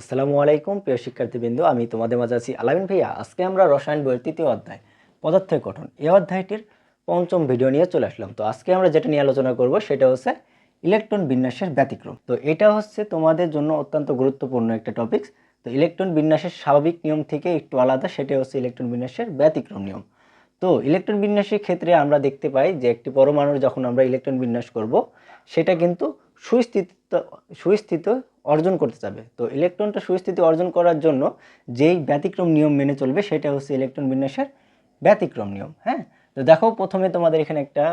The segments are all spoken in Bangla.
আসসালামু আলাইকুম, প্রিয় শিক্ষার্থীবৃন্দ। আমি তোমাদের মাঝে আছি আলামিন ভাইয়া। আজকে আমরা রসায়ন বইয়ের তৃতীয় অধ্যায়, পদার্থের গঠন। এই অধ্যায়টির পঞ্চম ভিডিও নিয়ে চলে আসলাম। তো আজকে আমরা যেটা নিয়ে আলোচনা করব, সেটা হচ্ছে ইলেকট্রন বিন্যাসের ব্যতিক্রম। তো এটা হচ্ছে তোমাদের জন্য অত্যন্ত গুরুত্বপূর্ণ একটা টপিকস তো ইলেকট্রন বিন্যাসের স্বাভাবিক নিয়ম থেকে একটু আলাদা, সেটা হচ্ছে ইলেকট্রন বিন্যাসের ব্যতিক্রম নিয়ম। তো ইলেকট্রন বিন্যাসের ক্ষেত্রে আমরা দেখতে পাই যে একটি পরমাণুর যখন আমরা ইলেকট্রন বিন্যাস করব, সেটা কিন্তু সুস্থিত সুস্থিত অর্জন করতে যাবে তো ইলেকট্রনটা সুস্থিতি অর্জন করার জন্য যেই ব্যতিক্রম নিয়ম মেনে চলবে সেটা হচ্ছে ইলেকট্রন বিন্যাসের ব্যতিক্রম নিয়ম হ্যাঁ? তো দেখো প্রথমে তোমাদের এখানে একটা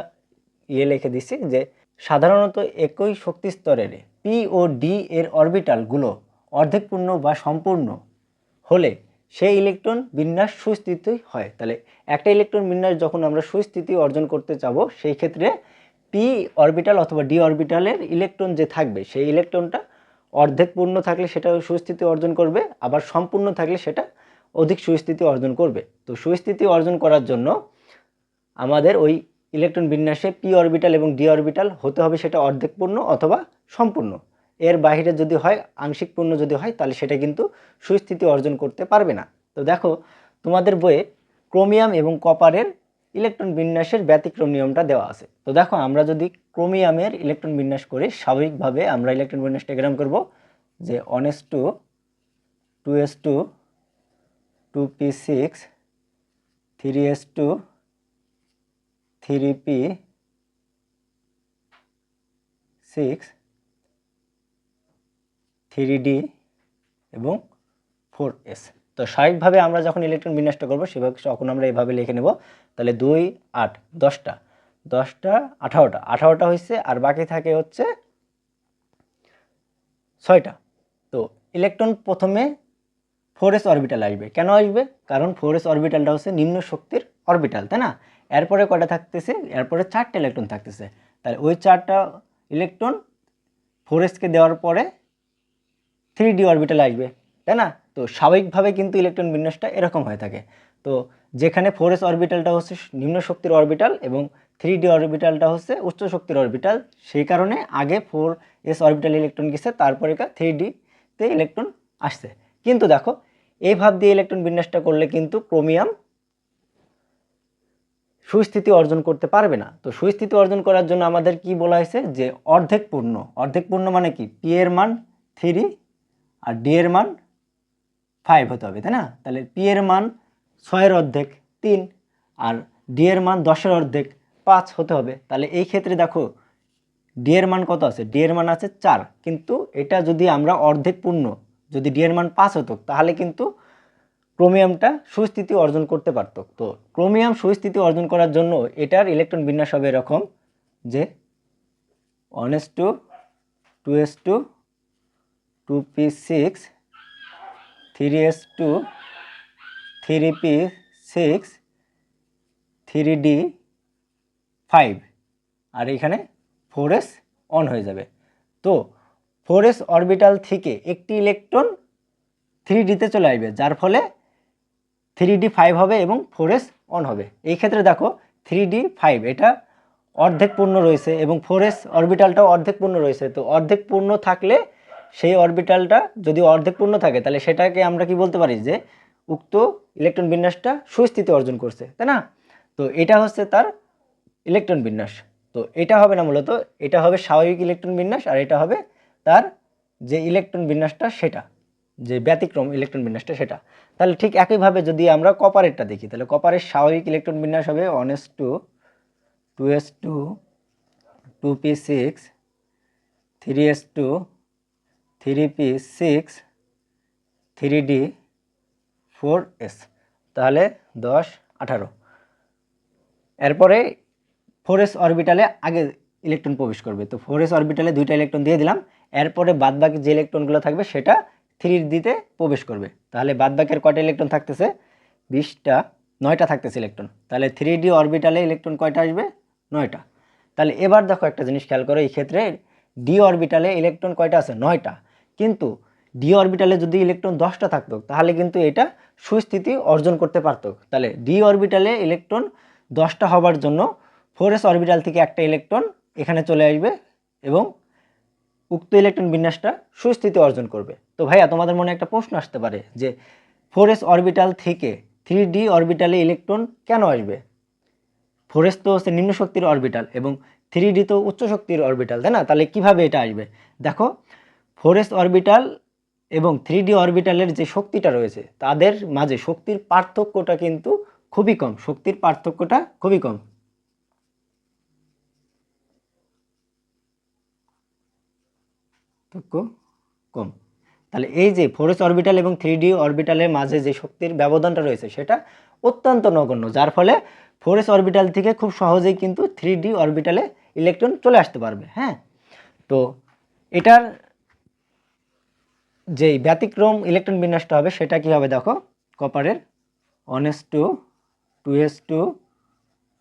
ইয়ে লিখে দিচ্ছি যে সাধারণত একই শক্তি স্তরের পি ও ডি এর অরবিটালগুলো অর্ধেক পূর্ণ বা সম্পূর্ণ হলে সেই ইলেকট্রন বিন্যাস সুস্থিতি হয়। তাহলে একটা ইলেকট্রন বিন্যাস যখন আমরা সুস্থিতি অর্জন করতে চাবো, সেই ক্ষেত্রে পি অরবিটাল অথবা ডি অরবিটালের ইলেকট্রন যে থাকবে, সেই ইলেকট্রনটা অর্ধেক পূর্ণ থাকলে সেটা সুস্থিতি অর্জন করবে, আবার সম্পূর্ণ থাকলে সেটা অধিক সুস্থিতি অর্জন করবে। তো সুস্থিতি অর্জন করার জন্য আমাদের ওই ইলেকট্রন বিন্যাসে পি অরবিটাল এবং ডি অরবিটাল হতে হবে সেটা অর্ধেক পূর্ণ অথবা সম্পূর্ণ। এর বাইরে যদি হয়, আংশিক পূর্ণ যদি হয়, তাহলে সেটা কিন্তু সুস্থিতি অর্জন করতে পারবে না। তো দেখো, তোমাদের বইয়ে ক্রোমিয়াম এবং কপারের ইলেকট্রন বিন্যাসের ব্যতিক্রম নিয়মটা দেওয়া আছে। তো দেখো, আমরা যদি ক্রোমিয়ামের ইলেকট্রন বিন্যাস করি, স্বাভাবিকভাবে আমরা ইলেকট্রন বিন্যাসটা গ্রাম করব যে one S two two S two two P six three S two three P six three D এবং ফোর এস। তো স্বাভাবিকভাবে আমরা যখন ইলেকট্রন বিন্যাসটা করব, সেভাবে তখন আমরা এভাবে লিখে নেব। তাহলে দুই, আট, দশটা। দশটা, আঠারোটা। আঠারোটা হচ্ছে আর বাকি থাকে হচ্ছে ছয়টা। তো ইলেকট্রন প্রথমে ফোর এস অরবিটাল আসবে। কেন আসবে? কারণ ফোর এস অরবিটালটা হচ্ছে নিম্ন শক্তির অরবিটাল তাই না? এরপরে কটা থাকতেছে? এরপরে চারটে ইলেকট্রন থাকতেছে। তাহলে ওই চারটা ইলেকট্রন ফোর এসকে দেওয়ার পরে থ্রি ডি অরবিটাল আসবে। তাই না? তো স্বাভাবিকভাবে কিন্তু ইলেকট্রন বিন্যাসটা এরকম হয়ে থাকে। তো যেখানে ফোর এস অরবিটালটা হচ্ছে নিম্ন শক্তির অরবিটাল এবং থ্রি ডি অরবিটালটা হচ্ছে উচ্চ শক্তির অরবিটাল সেই কারণে আগে ফোর এস অরবিটাল ইলেকট্রন গেছে, তারপরে থ্রি ডিতে ইলেকট্রন আসছে। কিন্তু দেখো, এই ভাব দিয়ে ইলেকট্রন বিন্যাসটা করলে কিন্তু ক্রোমিয়াম সুস্থিতি অর্জন করতে পারবে না। তো সুস্থিতি অর্জন করার জন্য আমাদের কি বলা হয়েছে যে অর্ধেক পূর্ণ। অর্ধেক পূর্ণ মানে কি? পি এর মান থ্রি আর ডি এর মান ফাইভ হতে হবে, তাই না? তাহলে পি এর মান ছয়ের অর্ধেক তিন, আর ডি এর মান দশের অর্ধেক পাঁচ হতে হবে। তাহলে এই ক্ষেত্রে দেখো ডি এর মান কত আছে? ডি এর মান আছে চার, কিন্তু এটা যদি আমরা অর্ধেক পূর্ণ, যদি ডি এর মান পাঁচ হতো, তাহলে কিন্তু ক্রোমিয়ামটা সুস্থিতি অর্জন করতে পারত। তো ক্রোমিয়াম সুস্থিতি অর্জন করার জন্য এটার ইলেকট্রন বিন্যাস হবে এরকম যে one S two two S two two P six three S two, three P six, three D five. আর এখানে ফোর এস অন হয়ে যাবে। তো ফোর এস অরবিটাল থেকে একটি ইলেকট্রন থ্রি ডিতে চলে আসবে, যার ফলে থ্রি ডি ফাইভ হবে এবং ফোর এস অন হবে। এই ক্ষেত্রে দেখো, থ্রি ডি ফাইভ, এটা অর্ধেক পূর্ণ রয়েছে এবং ফোর এস অরবিটালটাও অর্ধেক পূর্ণ রয়েছে। তো অর্ধেক পূর্ণ থাকলে সেই অরবিটালটা যদি অর্ধেক পূর্ণ থাকে, তাহলে সেটাকে আমরা কি বলতে পারি যে উক্ত ইলেকট্রন বিন্যাসটা সুস্থিতি অর্জন করছে, তাই না? তো এটা হচ্ছে তার ইলেকট্রন বিন্যাস। তো এটা হবে না মূলত, এটা হবে স্বাভাবিক ইলেকট্রন বিন্যাস আর এটা হবে তার যে ইলেকট্রন বিন্যাসটা সেটা, যে ব্যতিক্রম ইলেকট্রন বিন্যাসটা সেটা। তাহলে ঠিক একইভাবে যদি আমরা কপারেরটা দেখি, তাহলে কপারের স্বাভাবিক ইলেকট্রন বিন্যাস হবে one S two two S two two P six three S two three P six, three D four S, তাহলে দশ আঠারো। এরপরে ফোর এস অরবিটালে আগে ইলেকট্রন প্রবেশ করবে। তো ফোর এস অরবিটালে দুইটা ইলেকট্রন দিয়ে দিলাম। এরপরে বাদবাকি যে ইলেকট্রনগুলো থাকবে, সেটা থ্রি দিতে প্রবেশ করবে। তাহলে বাদবাকির কয়টা ইলেকট্রন থাকতেছে? বিশটা, নয়টা থাকতেছে ইলেকট্রন। তাহলে থ্রি ডি অরবিটালে ইলেকট্রন কয়টা আসবে? নয়টা। তাহলে এবার দেখো একটা জিনিস খেয়াল করো, এই ক্ষেত্রে ডি অরবিটালে ইলেকট্রন কয়টা আছে? নয়টা। কিন্তু ডি অরবিটালে যদি ইলেকট্রন দশটা থাকতো, তাহলে কিন্তু এটা সুস্থিতি অর্জন করতে পারতো। তাহলে ডি অরবিটালে ইলেকট্রন দশটা হবার জন্য ফোর এস অরবিটাল থেকে একটা ইলেকট্রন এখানে চলে আসবে এবং উক্ত ইলেকট্রন বিন্যাসটা সুস্থিতি অর্জন করবে। তো ভাইয়া, তোমাদের মনে একটা প্রশ্ন আসতে পারে যে ফোর এস অরবিটাল থেকে থ্রি ডি অরবিটালে ইলেকট্রন কেন আসবে? ফোর এস তো হচ্ছে নিম্ন শক্তির অরবিটাল এবং থ্রি ডি তো উচ্চ শক্তির অরবিটাল তাই না? তাহলে কীভাবে এটা আসবে? দেখো ফোর এস অরবিটাল এবং থ্রি ডি অরবিটালের যে শক্তিটা রয়েছে, তাদের মাঝে শক্তির পার্থক্যটা কিন্তু খুবই কম, শক্তির পার্থক্যটা খুবই কম। কম। তাহলে এই যে ফোরেস অরবিটাল এবং থ্রি ডি অরবিটালের মাঝে যে শক্তির ব্যবধানটা রয়েছে, সেটা অত্যন্ত নগণ্য, যার ফলে ফোরেস অরবিটাল থেকে খুব সহজেই কিন্তু থ্রি ডি অরবিটালে ইলেকট্রন চলে আসতে পারবে হ্যাঁ? তো এটার যেই ব্যতিক্রম ইলেকট্রন বিন্যাসটা হবে, সেটা কি হবে দেখো? কপারের one S two two S two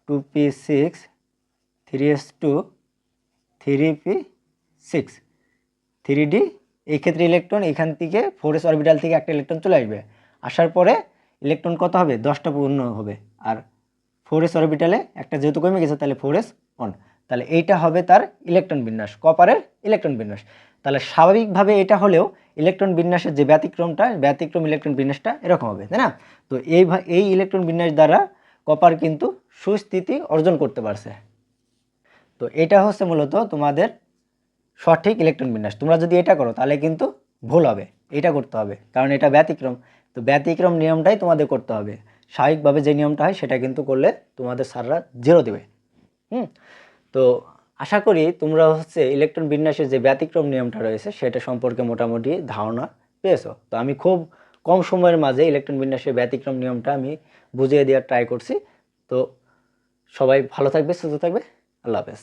two P six three S two three P six three D এই ক্ষেত্রে ইলেকট্রন এখান থেকে ফোর এস অরবিটাল থেকে একটা ইলেকট্রন চলে আসবে। আসার পরে ইলেকট্রন কত হবে? দশটা পূর্ণ হবে। আর ফোর এস অরবিটালে একটা যেহেতু কমে গেছে, তাহলে ফোর এস অন তাহলে এইটা হবে তার ইলেকট্রন বিন্যাস কপারের ইলেকট্রন বিন্যাস। তাহলে স্বাভাবিকভাবে এটা হলেও ইলেকট্রন বিন্যাসের যে ব্যতিক্রমটা, ব্যতিক্রম ইলেকট্রন বিন্যাসটা এরকম হবে, তাই না? তো এই এই ইলেকট্রন বিন্যাস দ্বারা কপার কিন্তু সুস্থিতি অর্জন করতে পারছে। তো এটা হচ্ছে মূলত তোমাদের সঠিক ইলেকট্রন বিন্যাস। তোমরা যদি এটা করো, তাহলে কিন্তু ভুল হবে। এটা করতে হবে, কারণ এটা ব্যতিক্রম। তো ব্যতিক্রম নিয়মটাই তোমাদের করতে হবে। স্বাভাবিকভাবে যে নিয়মটা হয়, সেটা কিন্তু করলে তোমাদের সাররা জিরো দেবে। হুম? তো আশা করি তোমরা হচ্ছে ইলেকট্রন বিন্যাসের যে ব্যতিক্রম নিয়মটা রয়েছে, সেটা সম্পর্কে মোটামুটি ধারণা পেয়েছ। তো আমি খুব কম সময়ের মাঝে ইলেকট্রন বিন্যাসের ব্যতিক্রম নিয়মটা আমি বুঝিয়ে দেওয়ার ট্রাই করছি। তো সবাই ভালো থাকবে, সুস্থ থাকবে। আল্লাহ হাফেজ।